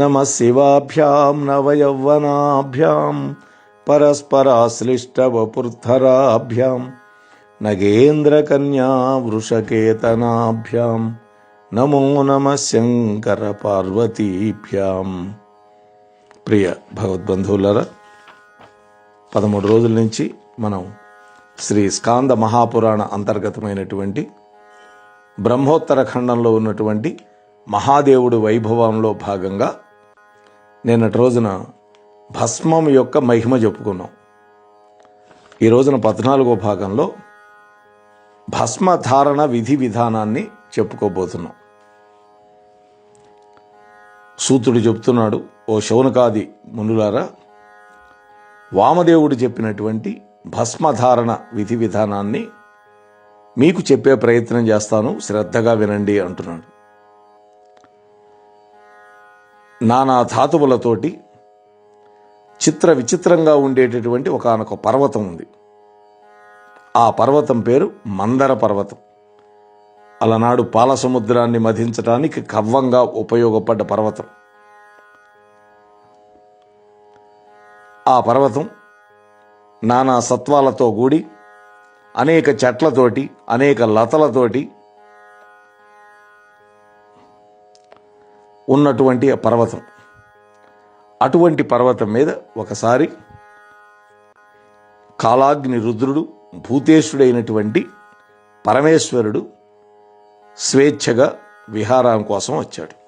నమ శివాభ్యాం నవయౌవనాభ్యాం పరస్పరాశ్లిష్టవపుర్ధరాభ్యాం నగేంద్రకన్యా వృషకేతనాభ్యాం నమో నమ శంకర పార్వతీభ్యాం ప్రియ భగవద్బంధువులరా పదమూడు రోజుల నుంచి మనం శ్రీ స్కాంద మహాపురాణ అంతర్గతమైనటువంటి బ్రహ్మోత్తర ఖండంలో ఉన్నటువంటి మహాదేవుడు వైభవంలో భాగంగా నిన్నటి రోజున భస్మం యొక్క మహిమ చెప్పుకున్నాం. ఈ రోజున పద్నాలుగో భాగంలో భస్మధారణ విధి విధానాన్ని చెప్పుకోబోతున్నాం. సూతుడు చెప్తున్నాడు ఓ శౌనకాది మునులారా వామదేవుడు చెప్పినటువంటి భస్మధారణ విధి విధానాన్ని మీకు చెప్పే ప్రయత్నం చేస్తాను శ్రద్ధగా వినండి అంటున్నాడు. నానా ధాతువులతోటి చిత్ర విచిత్రంగా ఉండేటటువంటి ఒకనొక పర్వతం ఉంది. ఆ పర్వతం పేరు మందర పర్వతం. అలనాడు పాల సముద్రాన్ని మధించడానికి కవ్వంగా ఉపయోగపడ్డ పర్వతం. ఆ పర్వతం నానా సత్వాలతో కూడి అనేక చెట్లతోటి అనేక లతలతోటి ఉన్నటువంటి ఆ పర్వతం. అటువంటి పర్వతం మీద ఒకసారి కాలాగ్ని రుద్రుడు భూతేశుడైనటువంటి పరమేశ్వరుడు స్వేచ్ఛగా విహారం కోసం వచ్చాడు.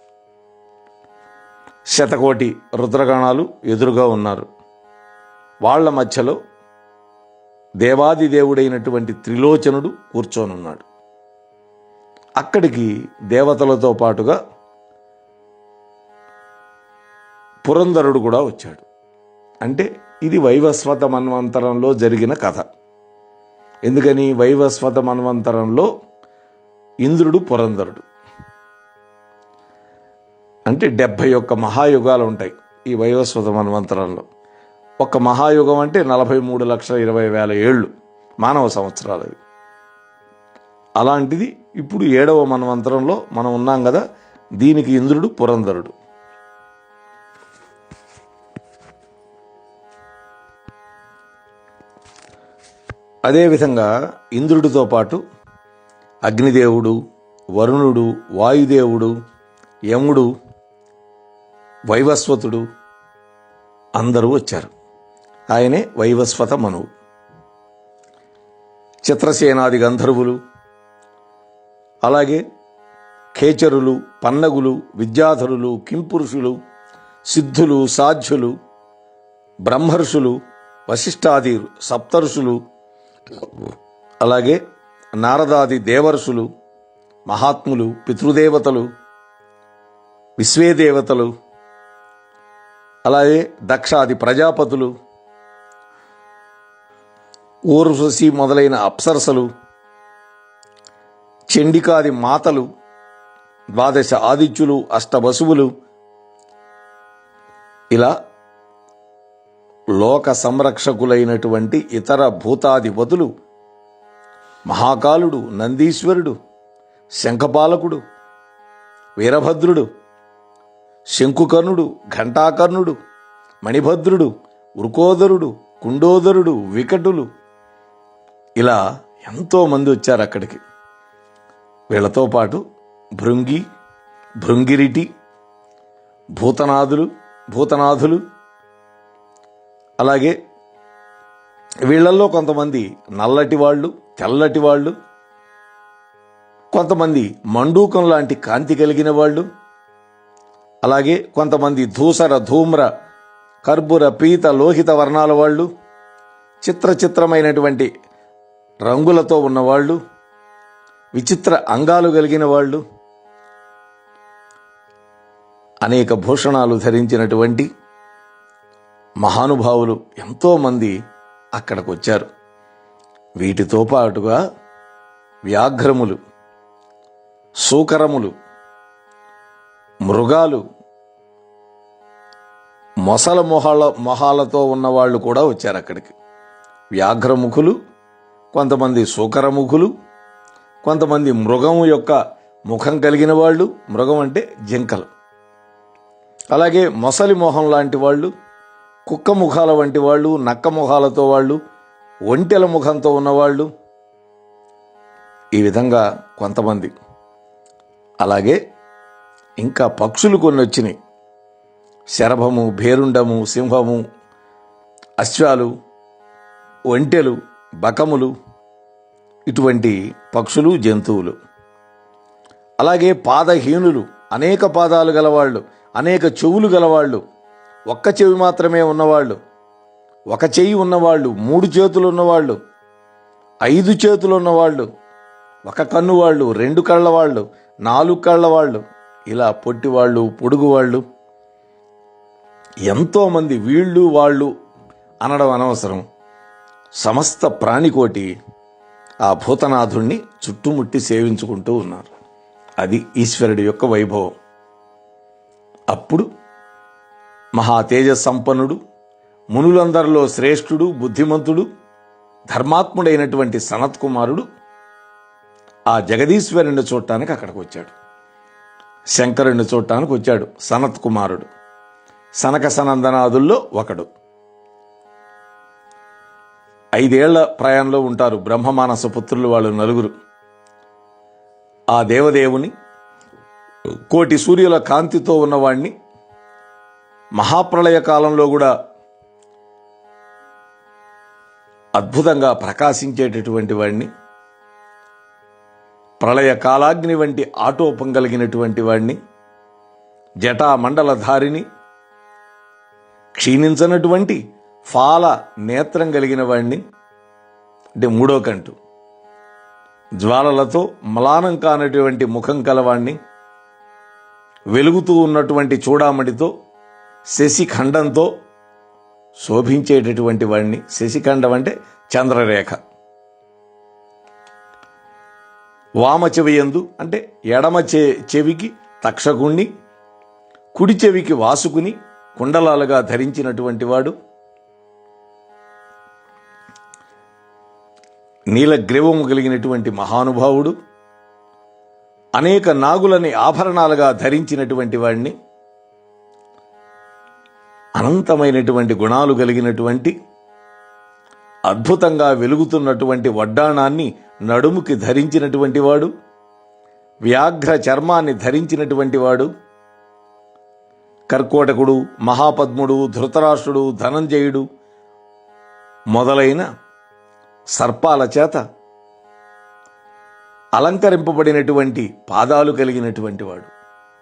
శతకోటి రుద్రగణాలు ఎదురుగా ఉన్నారు. వాళ్ళ మధ్యలో దేవాది దేవుడైనటువంటి త్రిలోచనుడు కూర్చోనున్నాడు. అక్కడికి దేవతలతో పాటుగా పురంధరుడు కూడా వచ్చాడు. అంటే ఇది వైవస్వత మన్వంతరంలో జరిగిన కథ. ఎందుకని? వైవస్వత మన్వంతరంలో ఇంద్రుడు పురంధరుడు. అంటే డెబ్భై ఒక్క మహాయుగాలు ఉంటాయి ఈ వైవస్వత మన్వంతరంలో ఒక మహాయుగం అంటే నలభై మూడు లక్షల ఇరవై వేల ఏళ్ళు మానవ సంవత్సరాలు అవి. అలాంటిది ఇప్పుడు ఏడవ మన్వంతరంలో మనం ఉన్నాం కదా దీనికి ఇంద్రుడు పురంధరుడు. అదేవిధంగా ఇంద్రుడితో పాటు అగ్నిదేవుడు వరుణుడు వాయుదేవుడు యముడు వైవస్వతుడు అందరూ వచ్చారు. ఆయనే వైవస్వత మనువు. చిత్రసేనాది గంధర్వులు అలాగే ఖేచరులు పన్నగులు విద్యాధరులు కింపురుషులు సిద్ధులు సాధ్యులు బ్రహ్మర్షులు వశిష్ఠాది సప్తర్షులు అలాగే నారదాది దేవర్షులు మహాత్ములు పితృదేవతలు విశ్వేదేవతలు అలాగే దక్షాది ప్రజాపతులు ఊర్వశి మొదలైన అప్సరసలు చండికాది మాతలు ద్వాదశ ఆదిత్యులు అష్టవసువులు ఇలా లోక సంరక్షకులైనటువంటి ఇతర భూతాధిపతులు మహాకాలుడు నందీశ్వరుడు శంఖపాలకుడు వీరభద్రుడు శంకుకర్ణుడు ఘంటాకర్ణుడు మణిభద్రుడు వృకోదరుడు కుండోదరుడు వికటులు. ఇలా ఎంతో మంది వచ్చారు అక్కడికి. వీళ్ళతో పాటు భృంగి భృంగిరిటి భూతనాథులు భూతనాథులు అలాగే వీళ్ళల్లో కొంతమంది నల్లటి వాళ్ళు తెల్లటి వాళ్ళు కొంతమంది మండూకం లాంటి కాంతి కలిగిన వాళ్ళు అలాగే కొంతమంది ధూసర ధూమ్ర కర్బుర పీత లోహిత వర్ణాల వాళ్ళు చిత్ర చిత్రమైనటువంటి రంగులతో ఉన్నవాళ్ళు విచిత్ర అంగాలు కలిగిన వాళ్ళు అనేక భూషణాలు ధరించినటువంటి మహానుభావులు ఎంతోమంది అక్కడికి వచ్చారు వీటితో పాటుగా వ్యాఘ్రములు సూకరములు మృగాలు మొసల మొహాల మొహాలతో ఉన్నవాళ్ళు కూడా వచ్చారు అక్కడికి. వ్యాఘ్రముఖులు కొంతమంది సూకరముఖులు కొంతమంది మృగం యొక్క ముఖం కలిగిన వాళ్ళు. మృగం అంటే జింకలు. అలాగే మొసలి మొహం లాంటి వాళ్ళు కుక్క ముఖాల వంటి వాళ్ళు నక్క ముఖాలతో వాళ్ళు ఒంటెల ముఖంతో ఉన్నవాళ్ళు. ఈ విధంగా కొంతమంది. అలాగే ఇంకా పక్షులు కొన్ని వచ్చినాయి. శరభము భేరుండము సింహము అశ్వాలు ఒంటెలు బకములు ఇటువంటి పక్షులు జంతువులు. అలాగే పాదహీనులు అనేక పాదాలు గలవాళ్ళు అనేక చెవులు గలవాళ్ళు ఒక్క చెవి మాత్రమే ఉన్నవాళ్ళు ఒక చెయ్యి ఉన్నవాళ్ళు మూడు చేతులు ఉన్నవాళ్ళు ఐదు చేతులు ఉన్నవాళ్ళు ఒక కన్ను వాళ్ళు రెండు కళ్ళ వాళ్ళు నాలుగు కళ్ళ వాళ్ళు ఇలా పొట్టి వాళ్ళు పొడుగు వాళ్ళు ఎంతోమంది వీళ్ళు వాళ్ళు అనడం అనవసరం. సమస్త ప్రాణికోటి ఆ భూతనాథుణ్ణి చుట్టుముట్టి సేవించుకుంటూ ఉన్నారు. అది ఈశ్వరుడి యొక్క వైభవం. అప్పుడు మహా తేజ సంపన్నుడు మునులందరిలో శ్రేష్ఠుడు బుద్ధిమంతుడు ధర్మాత్ముడైనటువంటి సనత్ కుమారుడు ఆ జగదీశ్వరుణ్ణి చూడటానికి అక్కడికి వచ్చాడు. శంకరుణ్ణి చూడటానికి వచ్చాడు సనత్ కుమారుడు. సనక సనందనాదుల్లో ఒకడు. ఐదేళ్ళ ప్రయాణంలో ఉంటారు బ్రహ్మమానస పుత్రులు వాళ్ళు నలుగురు. ఆ దేవదేవుని కోటి సూర్యుల కాంతితో ఉన్నవాణ్ణి మహాప్రళయ కాలంలో కూడా అద్భుతంగా ప్రకాశించేటటువంటి వాడిని ప్రళయ కాలాగ్ని వంటి ఆటోపం కలిగినటువంటి వాడిని జటా మండలధారిని క్షీణించనటువంటి ఫాల నేత్రం కలిగిన వాడిని అంటే మూడో కంటు. జ్వాలలతో మలానం కానటువంటి ముఖం కలవాణ్ణి వెలుగుతూ ఉన్నటువంటి చూడామణితో శశిఖండంతో శోభించేటటువంటి వాడిని. శశిఖండం అంటే చంద్రరేఖ. వామ చెవి ఎందు అంటే ఎడమ చె చెవికి తక్షకుణ్ణి కుడి చెవికి వాసుకుని కుండలాలుగా ధరించినటువంటి వాడు. నీలగ్రీవము కలిగినటువంటి మహానుభావుడు. అనేక నాగులని ఆభరణాలుగా ధరించినటువంటి వాడిని. అనంతమైనటువంటి గుణాలు కలిగినటువంటి అద్భుతంగా వెలుగుతున్నటువంటి వడ్డాణాన్ని నడుముకి ధరించినటువంటి వాడు వ్యాఘ్ర చర్మాన్ని ధరించినటువంటి వాడు కర్కోటకుడు మహాపద్ముడు ధృతరాష్ట్రుడు ధనంజయుడు మొదలైన సర్పాల చేత అలంకరింపబడినటువంటి పాదాలు కలిగినటువంటి వాడు.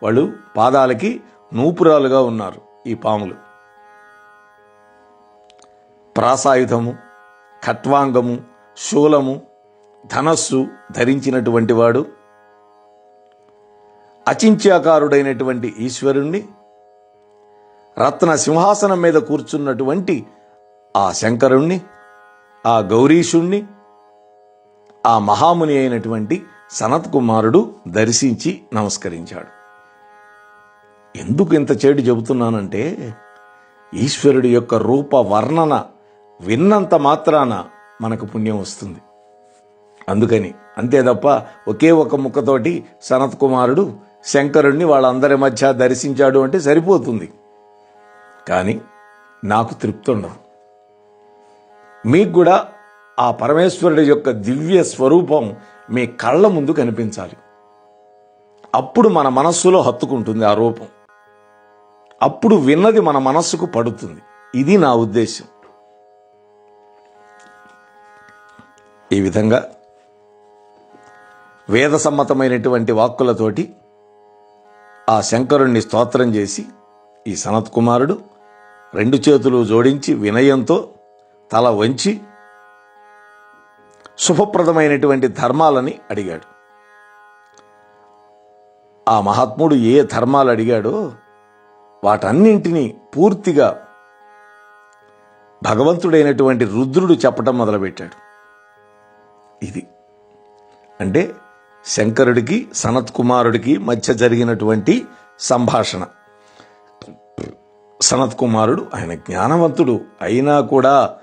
వాళ్ళు పాదాలకి నూపురాలుగా ఉన్నారు ఈ పాములు. ప్రాసాయుధము ఖట్వాంగము శూలము ధనస్సు ధరించినటువంటి వాడు అచింత్యాకారుడైనటువంటి ఈశ్వరుణ్ణి రత్న సింహాసనం మీద కూర్చున్నటువంటి ఆ శంకరుణ్ణి ఆ గౌరీషుణ్ణి ఆ మహాముని అయినటువంటి సనత్ కుమారుడు దర్శించి నమస్కరించాడు. ఎందుకు ఇంత చేడు చెబుతున్నానంటే ఈశ్వరుడి యొక్క రూప వర్ణన విన్నంత మాత్రాన మనకు పుణ్యం వస్తుంది. అందుకని అంతే తప్ప ఒకే ఒక ముక్కతోటి సనత్ కుమారుడు శంకరుణ్ణి వాళ్ళందరి మధ్య దర్శించాడు అంటే సరిపోతుంది. కానీ నాకు తృప్తి ఉండదు మీకు కూడా ఆ పరమేశ్వరుడి యొక్క దివ్య స్వరూపం మీ కళ్ళ ముందు కనిపించాలి. అప్పుడు మన మనస్సులో హత్తుకుంటుంది ఆ రూపం. అప్పుడు విన్నది మన మనస్సుకు పడుతుంది. ఇది నా ఉద్దేశం ఈ విధంగా వేదసమ్మతమైనటువంటి వాక్కులతోటి ఆ శంకరుణ్ణి స్తోత్రం చేసి ఈ సనత్ కుమారుడు రెండు చేతులు జోడించి వినయంతో తల వంచి శుభప్రదమైనటువంటి ధర్మాలని అడిగాడు. ఆ మహాత్ముడు ఏ ధర్మాలు అడిగాడో వాటన్నింటినీ పూర్తిగా భగవంతుడైనటువంటి రుద్రుడు చెప్పటం మొదలుపెట్టాడు. ఇది. అంటే శంకరుడికి సనత్ కుమారుడికి మధ్య జరిగినటువంటి సంభాషణ. సనత్ కుమారుడు ఆయన జ్ఞానవంతుడు. అయినా కూడా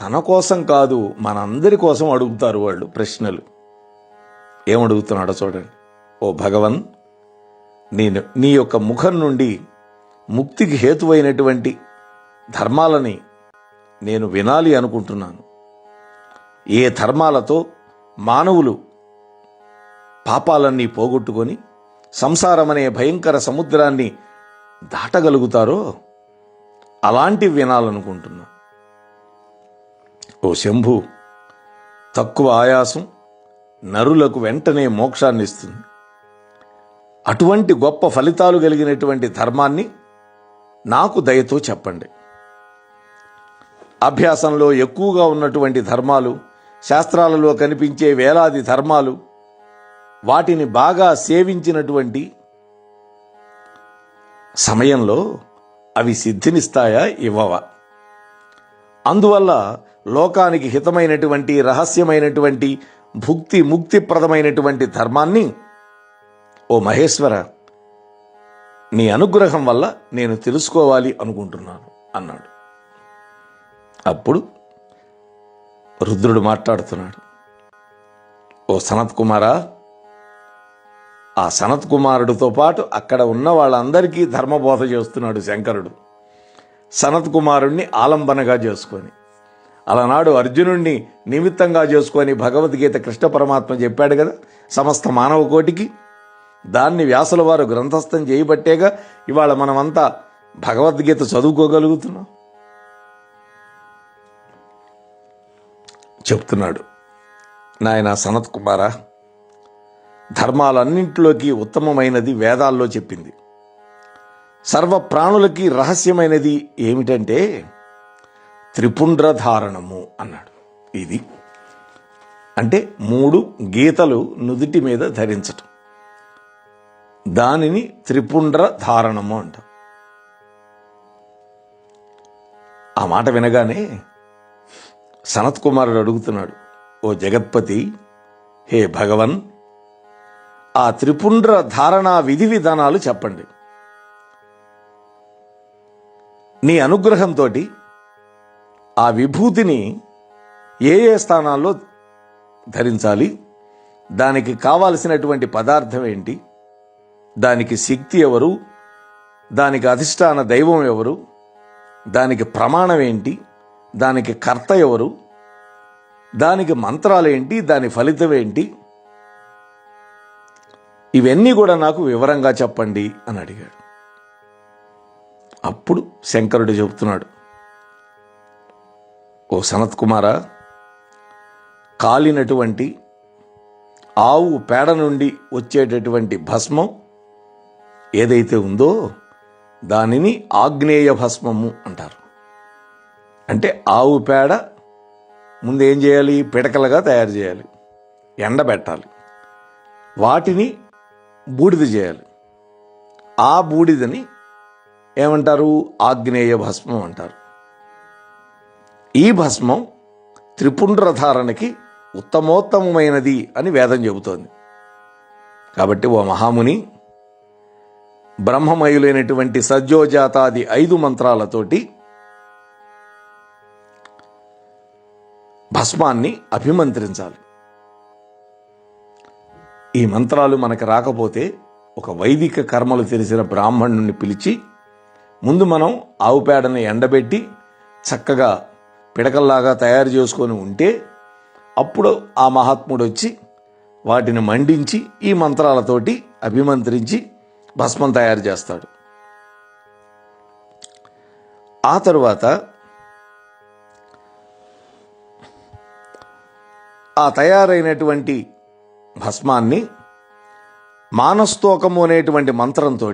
తన కోసం కాదు మనందరి కోసం అడుగుతారు వాళ్ళు ప్రశ్నలు. ఏమడుగుతున్నాడో చూడండి. ఓ భగవన్ నేను నీ యొక్క ముఖం నుండి ముక్తికి హేతువైనటువంటి ధర్మాలని నేను వినాలి అనుకుంటున్నాను. ఏ ధర్మాలతో మానవులు పాపాలన్నీ పోగొట్టుకొని సంసారమనే భయంకర సముద్రాన్ని దాటగలుగుతారో అలాంటివి వినాలనుకుంటున్నా. ఓ శంభు తక్కువ ఆయాసం నరులకు వెంటనే మోక్షాన్ని ఇస్తుంది అటువంటి గొప్ప ఫలితాలు కలిగినటువంటి ధర్మాన్ని నాకు దయతో చెప్పండి. అభ్యాసంలో ఎక్కువగా ఉన్నటువంటి ధర్మాలు శాస్త్రాలలో కనిపించే వేలాది ధర్మాలు వాటిని బాగా సేవించినటువంటి సమయంలో అవి సిద్ధినిస్తాయా ఇవ్వవా? అందువల్ల లోకానికి హితమైనటువంటి రహస్యమైనటువంటి భుక్తి ముక్తిప్రదమైనటువంటి ధర్మాన్ని ఓ మహేశ్వర నీ అనుగ్రహం వల్ల నేను తెలుసుకోవాలి అనుకుంటున్నాను అన్నాడు. అప్పుడు రుద్రుడు మాట్లాడుతున్నాడు. ఓ సనత్ కుమారా ఆ సనత్ కుమారుడితో పాటు అక్కడ ఉన్న వాళ్ళందరికీ ధర్మబోధ చేస్తున్నాడు శంకరుడు. సనత్ కుమారుణ్ణి ఆలంబనగా చేసుకొని అలనాడు అర్జునుణ్ణి నిమిత్తంగా చేసుకొని భగవద్గీత కృష్ణ పరమాత్మ చెప్పాడు కదా సమస్త మానవ కోటికి. దాన్ని వ్యాసుల వారు గ్రంథస్థం చేయబట్టేగా ఇవాళ మనమంతా భగవద్గీత చదువుకోగలుగుతున్నాం. చెప్తున్నాడు. నాయన సనత్ కుమారా ధర్మాలన్నింటిలోకి ఉత్తమమైనది వేదాల్లో చెప్పింది. సర్వ ప్రాణులకి రహస్యమైనది ఏమిటంటే త్రిపుండ్ర ధారణము అన్నాడు. ఇది అంటే మూడు గీతలు నుదుటి మీద ధరించటం. దానిని త్రిపుండ్ర ధారణము అంటాం. ఆ మాట వినగానే సనత్ కుమారుడు అడుగుతున్నాడు ఓ జగత్పతి హే భగవన్ ఆ త్రిపుండ్ర ధారణా విధి విధానాలు చెప్పండి. నీ అనుగ్రహంతో ఆ విభూతిని ఏ ఏ స్థానాల్లో ధరించాలి దానికి కావాల్సినటువంటి పదార్థం ఏంటి దానికి శక్తి ఎవరు దానికి అధిష్టాన దైవం ఎవరు దానికి ప్రమాణం ఏంటి దానికి కర్త ఎవరు? దానికి మంత్రాలేంటి దాని ఫలితం ఏంటి? ఇవన్నీ కూడా నాకు వివరంగా చెప్పండి అని అడిగాడు. అప్పుడు శంకరుడు చెబుతున్నాడు ఓ సనత్ కుమారా కాలినటువంటి ఆవు పేడ నుండి వచ్చేటటువంటి భస్మం ఏదైతే ఉందో దానిని ఆగ్నేయ భస్మము అంటారు. అంటే ఆవు పేడ ముందు ఏం చేయాలి? పిడకలుగా తయారు చేయాలి. ఎండబెట్టాలి వాటిని బూడిద చేయాలి. ఆ బూడిదని ఏమంటారు? ఆగ్నేయ భస్మం అంటారు. ఈ భస్మం త్రిపుండ్రధారణకి ఉత్తమోత్తమైనది అని వేదం చెబుతోంది. కాబట్టి ఓ మహాముని బ్రహ్మమయులైనటువంటి సజ్జోజాతాది ఐదు మంత్రాలతోటి భస్మాన్ని అభిమంత్రించాలి. ఈ మంత్రాలు మనకు రాకపోతే ఒక వైదిక కర్మలు తెలిసిన బ్రాహ్మణుని పిలిచి ముందు మనం ఆవు పేడని ఎండబెట్టి చక్కగా పిడకల్లాగా తయారు చేసుకొని ఉంటే అప్పుడు ఆ మహాత్ముడు వచ్చి వాటిని మండించి ఈ మంత్రాలతోటి అభిమంత్రించి భస్మం తయారు చేస్తాడు. ఆ తరువాత ఆ తయారైనటువంటి భస్మాన్ని మానస్తోకము అనేటువంటి మంత్రంతో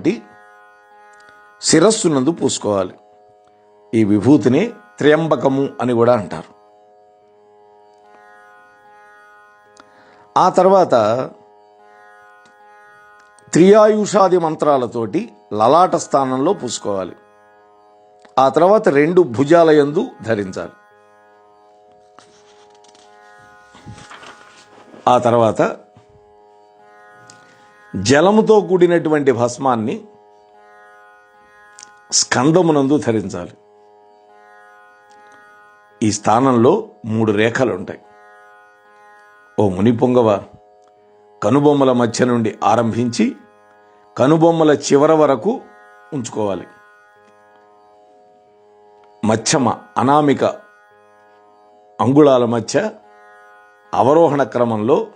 శిరస్సునందు పూసుకోవాలి. ఈ విభూతిని త్ర్యంబకము అని కూడా అంటారు. ఆ తర్వాత త్రియాయుషాది మంత్రాలతోటి లలాట స్థానంలో పూసుకోవాలి. ఆ తర్వాత రెండు భుజాల యందు ధరించాలి. ఆ తర్వాత జలముతో కూడినటువంటి భస్మాన్ని స్కందమునందు ధరించాలి. ఈ స్థానంలో మూడు రేఖలు ఉంటాయి ఓ ముని పొంగవ కనుబొమ్మల మధ్య నుండి ఆరంభించి కనుబొమ్మల చివర వరకు ఉంచుకోవాలి. మచ్చమ అనామిక అంగుళాల మధ్య అవరోహణ క్రమంలో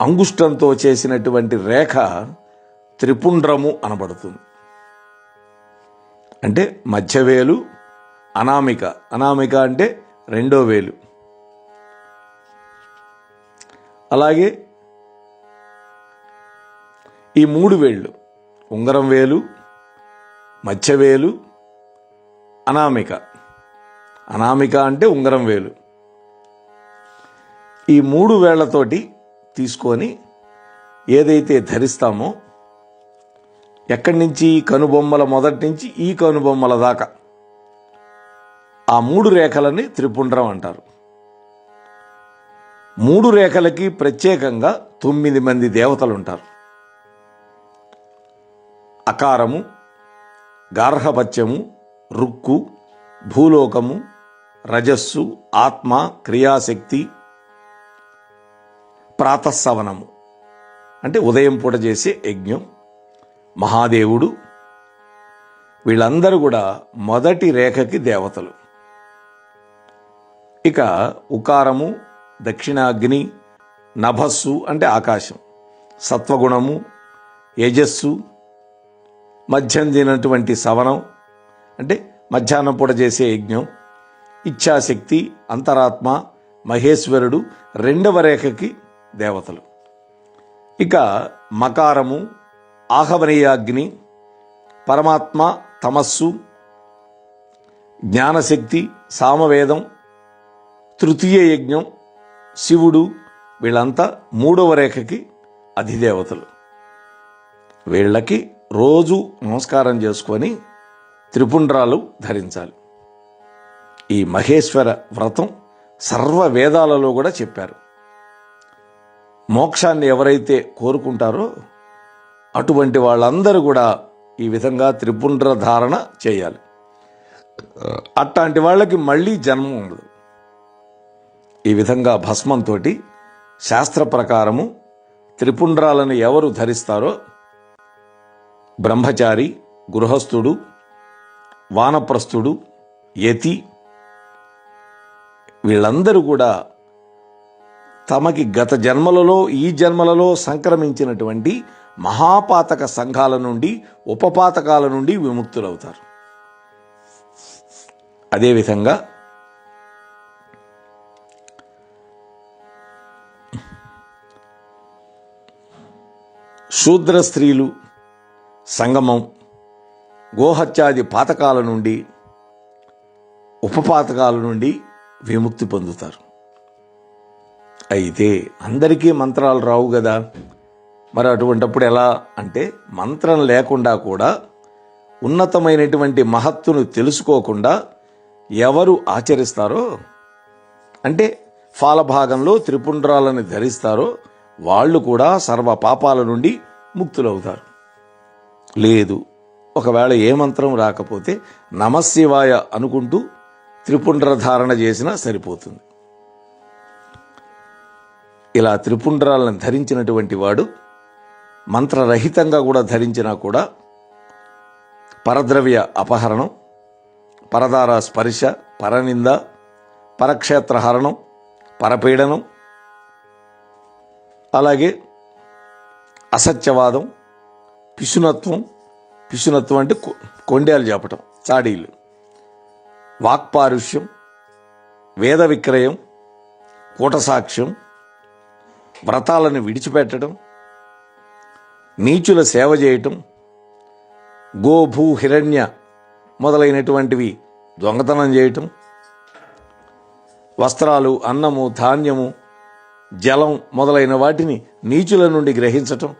అంగుష్టంతో చేసినటువంటి రేఖ త్రిపుండ్రము అనబడుతుంది. అంటే మధ్యవేలు అనామిక. అనామిక అంటే రెండో వేలు. అలాగే ఈ మూడు వేళ్ళు ఉంగరం వేలు మధ్యవేలు అనామిక. అనామిక అంటే ఉంగరం వేలు. ఈ మూడు వేళ్ళతోటి తీసుకొని ఏదైతే ధరిస్తామో ఎక్కడి నుంచి ఈ కనుబొమ్మల మొదటి నుంచి ఈ కనుబొమ్మల దాకా ఆ మూడు రేఖలని త్రిపుండ్రం అంటారు. మూడు రేఖలకి ప్రత్యేకంగా తొమ్మిది మంది దేవతలు ఉంటారు. అకారము గార్హపత్యము రుక్కు భూలోకము రజస్సు ఆత్మ క్రియాశక్తి ప్రాతస్సవనము అంటే ఉదయం పూట చేసే యజ్ఞం. మహాదేవుడు వీళ్ళందరూ కూడా మొదటి రేఖకి దేవతలు. ఇక ఉకారము దక్షిణాగ్ని నభస్సు అంటే ఆకాశం. సత్వగుణము యజస్సు మధ్యం తినటువంటి సవనం అంటే మధ్యాహ్నం పూట చేసే యజ్ఞం ఇచ్ఛాశక్తి అంతరాత్మ మహేశ్వరుడు రెండవ రేఖకి దేవతలు. ఇక మకారము ఆహవనీయాగ్ని పరమాత్మ తమస్సు జ్ఞానశక్తి సామవేదం తృతీయ యజ్ఞం శివుడు వీళ్ళంతా మూడవ రేఖకి అధిదేవతలు. వీళ్ళకి రోజు నమస్కారం చేసుకొని త్రిపుండ్రాలు ధరించాలి. ఈ మహేశ్వర వ్రతం సర్వ వేదాలలో కూడా చెప్పారు. మోక్షాన్ని ఎవరైతే కోరుకుంటారో అటువంటి వాళ్ళందరూ కూడా ఈ విధంగా త్రిపుండ్ర ధారణ చేయాలి. అట్లాంటి వాళ్ళకి మళ్ళీ జన్మ ఉండదు. ఈ విధంగా భస్మంతో శాస్త్ర ప్రకారము త్రిపుండ్రాలను ఎవరు ధరిస్తారో బ్రహ్మచారి గృహస్థుడు వానప్రస్థుడు యతి వీళ్ళందరూ కూడా తమకి గత జన్మలలో ఈ జన్మలలో సంక్రమించినటువంటి మహాపాతక సంఘాల నుండి ఉపపాతకాల నుండి విముక్తులవుతారు. అదేవిధంగా శూద్ర స్త్రీలు సంగమం గోహత్యాది పాతకాల నుండి ఉపపాతకాల నుండి విముక్తి పొందుతారు. అయితే అందరికీ మంత్రాలు రావు కదా మరి అటువంటప్పుడు ఎలా అంటే మంత్రం లేకుండా కూడా ఉన్నతమైనటువంటి మహత్తును తెలుసుకోకుండా ఎవరు ఆచరిస్తారో అంటే ఫాలభాగంలో త్రిపుండ్రాలను ధరిస్తారో వాళ్ళు కూడా సర్వ పాపాల నుండి ముక్తులవుతారు. లేదు ఒకవేళ ఏ మంత్రం రాకపోతే నమశివాయ అనుకుంటూ త్రిపుండ్ర ధారణ చేసినా సరిపోతుంది. ఇలా త్రిపుండ్రాలను ధరించినటువంటి వాడు మంత్రరహితంగా కూడా ధరించినా కూడా పరద్రవ్య అపహరణం పరదార స్పర్శ పరనింద పరక్షేత్ర హరణం పరపీడనం అలాగే అసత్యవాదం పిశునత్వం పిశునత్వం అంటే కొ- కొండేలు చెప్పటం చాడీలు వాక్పారుష్యం వేద విక్రయం కూటసాక్ష్యం వ్రతాలను విడిచిపెట్టడం నీచుల సేవ చేయటం గోభూ హిరణ్య మొదలైనటువంటివి దొంగతనం చేయటం వస్త్రాలు అన్నము ధాన్యము జలం మొదలైన వాటిని నీచుల నుండి గ్రహించటం.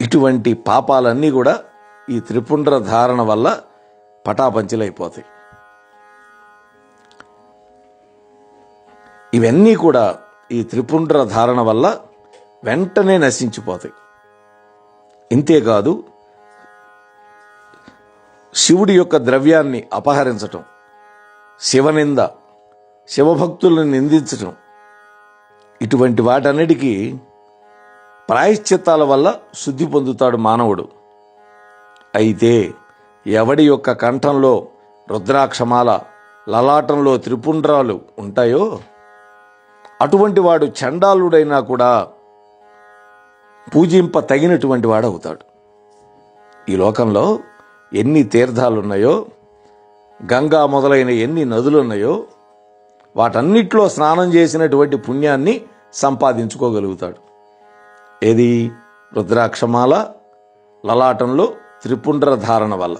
ఇటువంటి పాపాలన్నీ కూడా ఈ త్రిపుండ్ర ధారణ వల్ల పటాపంచలైపోతాయి. ఇవన్నీ కూడా ఈ త్రిపుండ్ర ధారణ వల్ల వెంటనే నశించిపోతాయి. ఇంతేకాదు శివుడి యొక్క ద్రవ్యాన్ని అపహరించటం శివనింద శివభక్తులను నిందించటం ఇటువంటి వాటన్నిటికీ ప్రాయశ్చిత్తాల వల్ల శుద్ధి పొందుతాడు మానవుడు. అయితే ఎవడి యొక్క కంఠంలో రుద్రాక్షమాల లలాటంలో త్రిపుండ్రాలు ఉంటాయో అటువంటి వాడు చండాలుడైనా కూడా పూజింప తగినటువంటి వాడు అవుతాడు ఈ లోకంలో ఎన్ని తీర్థాలున్నాయో గంగా మొదలైన ఎన్ని నదులున్నాయో వాటన్నిట్లో స్నానం చేసినటువంటి పుణ్యాన్ని సంపాదించుకోగలుగుతాడు. ఏది? రుద్రాక్షమాల లలాటంలో త్రిపుండ్ర ధారణ వల్ల.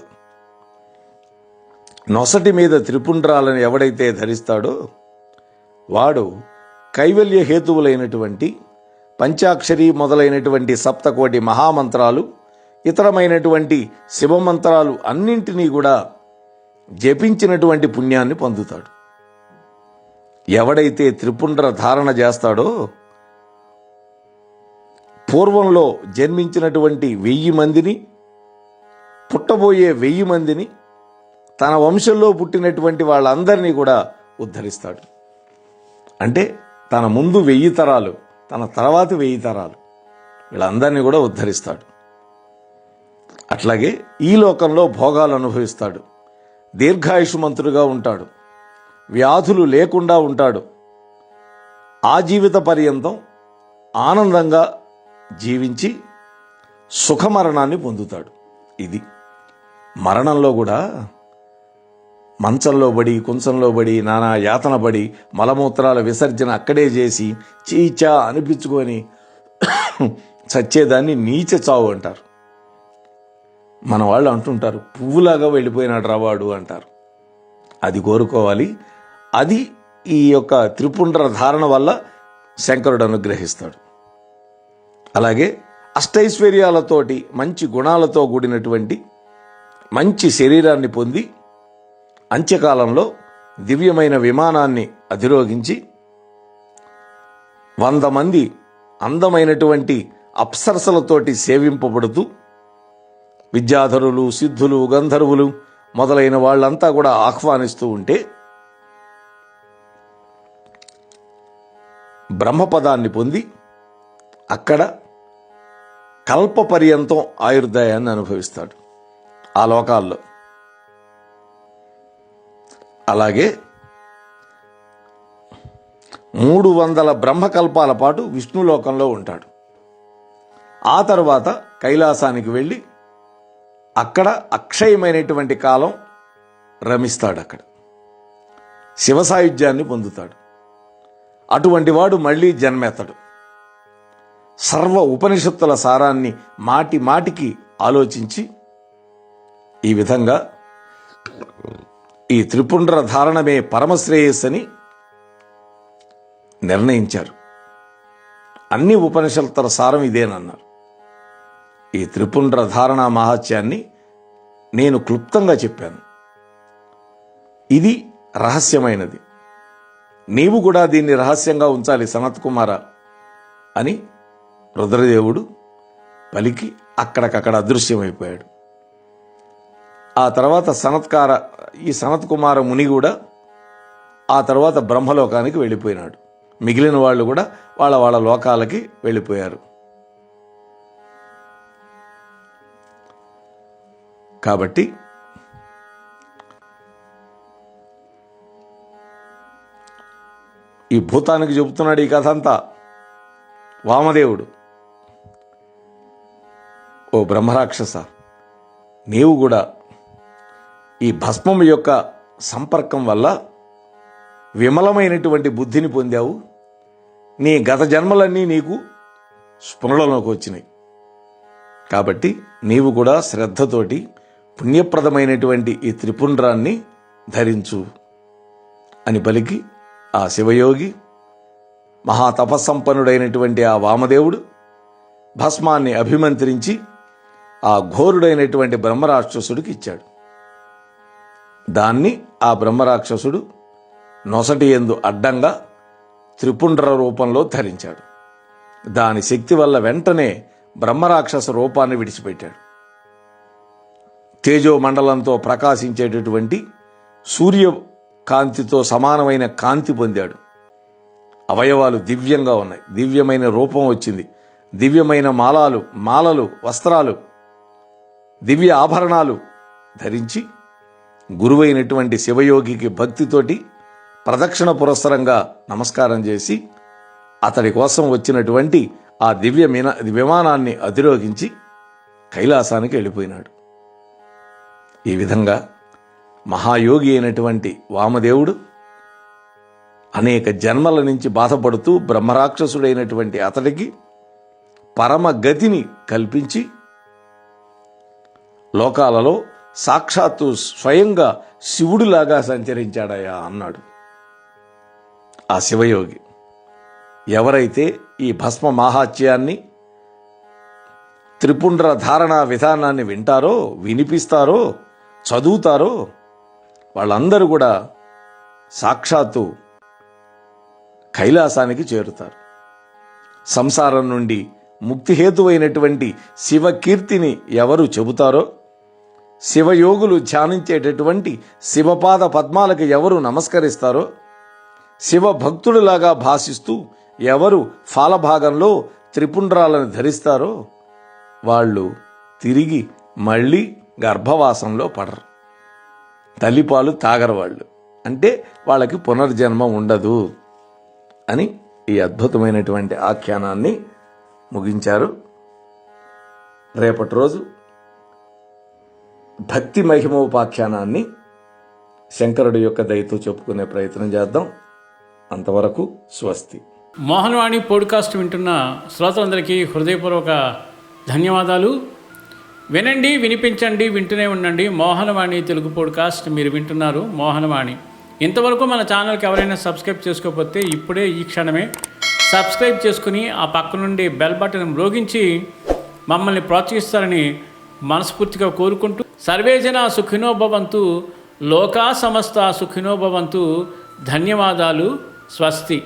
నొసటి మీద త్రిపుండ్రాలను ఎవడైతే ధరిస్తాడో వాడు కైవల్య హేతువులైనటువంటి పంచాక్షరి మొదలైనటువంటి సప్తకోటి మహామంత్రాలు ఇతరమైనటువంటి శివమంత్రాలు అన్నింటినీ కూడా జపించినటువంటి పుణ్యాన్ని పొందుతాడు. ఎవడైతే త్రిపుండ్ర ధారణ చేస్తాడో పూర్వంలో జన్మించినటువంటి వెయ్యి మందిని పుట్టబోయే వెయ్యి మందిని తన వంశంలో పుట్టినటువంటి వాళ్ళందరినీ కూడా ఉద్ధరిస్తాడు. అంటే తన ముందు వెయ్యి తరాలు తన తర్వాత వెయ్యి తరాలు. వీళ్ళందరినీ కూడా ఉద్ధరిస్తాడు. అట్లాగే ఈ లోకంలో భోగాలు అనుభవిస్తాడు. దీర్ఘాయుషుమంతుడుగా ఉంటాడు. వ్యాధులు లేకుండా ఉంటాడు. ఆ జీవిత పర్యంతం ఆనందంగా జీవించి సుఖమరణాన్ని పొందుతాడు. ఇది మరణంలో కూడా మంచంలో పడి కుంచంలో పడి నానా యాతన పడి మలమూత్రాల విసర్జన అక్కడే చేసి చీచా అనిపించుకొని చచ్చేదాన్ని నీచ చావు అంటారు. మన వాళ్ళు అంటుంటారు పువ్వులాగా వెళ్ళిపోయినాడు రావాడు అంటారు. అది కోరుకోవాలి. అది ఈ యొక్క త్రిపుండ్ర ధారణ వల్ల శంకరుడు అనుగ్రహిస్తాడు. అలాగే అష్టైశ్వర్యాలతోటి మంచి గుణాలతో కూడినటువంటి మంచి శరీరాన్ని పొంది అంత్యకాలంలో దివ్యమైన విమానాన్ని అధిరోగించి వంద మంది అందమైనటువంటి అప్సరసలతోటి సేవింపబడుతూ విద్యాధరులు సిద్ధులు గంధర్వులు మొదలైన వాళ్ళంతా కూడా ఆహ్వానిస్తూ ఉంటే బ్రహ్మపదాన్ని పొంది అక్కడ కల్పపర్యంతం ఆయుర్దాయాన్ని అనుభవిస్తాడు. ఆ లోకాల్లో అలాగే మూడు వందల బ్రహ్మకల్పాల పాటు విష్ణులోకంలో ఉంటాడు. ఆ తర్వాత కైలాసానికి వెళ్ళి అక్కడ అక్షయమైనటువంటి కాలం రమిస్తాడు అక్కడ శివ సాయుధ్యాన్ని పొందుతాడు. అటువంటి వాడు మళ్ళీ జన్మెత్తడు సర్వ ఉపనిషత్తుల సారాన్ని మాటి మాటికి ఆలోచించి ఈ విధంగా ఈ త్రిపుండ్ర ధారణమే పరమశ్రేయస్సని నిర్ణయించారు. అన్ని ఉపనిషత్తుల సారం ఇదేనన్నారు. ఈ త్రిపుండ్ర ధారణ మహత్యాన్ని నేను క్లుప్తంగా చెప్పాను. ఇది రహస్యమైనది. నీవు కూడా దీన్ని రహస్యంగా ఉంచాలి సనత్ కుమార అని రుద్రదేవుడు పలికి అక్కడికక్కడ అదృశ్యమైపోయాడు. ఆ తర్వాత సనత్కార ఈ సనత్ కుమార ముని కూడా ఆ తర్వాత బ్రహ్మలోకానికి వెళ్ళిపోయినాడు. మిగిలిన వాళ్ళు కూడా వాళ్ళ వాళ్ళ లోకాలకి వెళ్ళిపోయారు. కాబట్టి ఈ భూతానికి చెబుతున్నాడు ఈ కథ అంతా. వామదేవుడు. ఓ బ్రహ్మరాక్షస నీవు కూడా ఈ భస్మం యొక్క సంపర్కం వల్ల విమలమైనటువంటి బుద్ధిని పొందావు. నీ గత జన్మలన్నీ నీకు స్ఫురణలోకి వచ్చినాయి. కాబట్టి నీవు కూడా శ్రద్ధతోటి పుణ్యప్రదమైనటువంటి ఈ త్రిపుండ్రాన్ని ధరించు అని పలికి ఆ శివయోగి మహాతపస్సంపన్నుడైనటువంటి ఆ వామదేవుడు భస్మాన్ని అభిమంత్రించి ఆ ఘోరుడైనటువంటి బ్రహ్మరాక్షసుడికి ఇచ్చాడు. దాన్ని ఆ బ్రహ్మరాక్షసుడు నొసటి ఎందు అడ్డంగా త్రిపుండ్ర రూపంలో ధరించాడు. దాని శక్తి వల్ల వెంటనే బ్రహ్మరాక్షస రూపాన్ని విడిచిపెట్టాడు. తేజో మండలంతో ప్రకాశించేటటువంటి సూర్య కాంతితో సమానమైన కాంతి పొందాడు. అవయవాలు దివ్యంగా ఉన్నాయి. దివ్యమైన రూపం వచ్చింది. దివ్యమైన మాలాలు మాలలు వస్త్రాలు దివ్య ఆభరణాలు ధరించి గురువైనటువంటి శివయోగికి భక్తితోటి ప్రదక్షిణ పురస్సరంగా నమస్కారం చేసి అతడి కోసం వచ్చినటువంటి ఆ దివ్య మిన- విమానాన్ని అధిరోహించి కైలాసానికి వెళ్ళిపోయినాడు. ఈ విధంగా మహాయోగి అయినటువంటి వామదేవుడు అనేక జన్మల నుంచి బాధపడుతూ బ్రహ్మరాక్షసుడైనటువంటి అతడికి పరమ గతిని కల్పించి లోకాలలో సాక్షాత్తు స్వయంగా శివుడిలాగా సంచరించాడయా అన్నాడు. ఆ శివయోగి ఎవరైతే ఈ భస్మ మాహాత్యాన్ని త్రిపుండ్ర ధారణ విధానాన్ని వింటారో వినిపిస్తారో చదువుతారో వాళ్ళందరూ కూడా సాక్షాత్తు కైలాసానికి చేరుతారు. సంసారం నుండి ముక్తిహేతువైనటువంటి శివకీర్తిని ఎవరు చెబుతారో శివయోగులు ధ్యానించేటటువంటి శివపాద పద్మాలకు ఎవరు నమస్కరిస్తారో శివ భక్తుడిలాగా భాషిస్తూ ఎవరు ఫాలభాగంలో త్రిపుండ్రాలను ధరిస్తారో వాళ్ళు తిరిగి మళ్ళీ గర్భవాసంలో పడరు. తల్లిపాలు తాగరు వాళ్ళు. అంటే వాళ్ళకి పునర్జన్మ ఉండదు అని ఈ అద్భుతమైనటువంటి ఆఖ్యానాన్ని ముగించారు. రేపటి రోజు భక్తి మహిమోపాఖ్యానాన్ని శంకరుడి యొక్క దయతో చెప్పుకునే ప్రయత్నం చేద్దాం. అంతవరకు స్వస్తి. మోహన్వాణి పోడ్కాస్ట్ వింటున్న శ్రోతలందరికీ హృదయపూర్వక ధన్యవాదాలు. వినండి వినిపించండి వింటూనే ఉండండి. మోహనవాణి తెలుగు పోడ్కాస్ట్ మీరు వింటున్నారు మోహనవాణి. ఇంతవరకు మన ఛానల్కి ఎవరైనా సబ్స్క్రైబ్ చేసుకోకపోతే ఇప్పుడే ఈ క్షణమే సబ్స్క్రైబ్ చేసుకుని ఆ పక్క నుండి బెల్ బటన్ మ్రోగించి మమ్మల్ని ప్రోత్సహిస్తారని మనస్ఫూర్తిగా కోరుకుంటూ సర్వేజన సుఖినోభవంతు లోకా సమస్త సుఖినోభవంతు ధన్యవాదాలు స్వస్తి.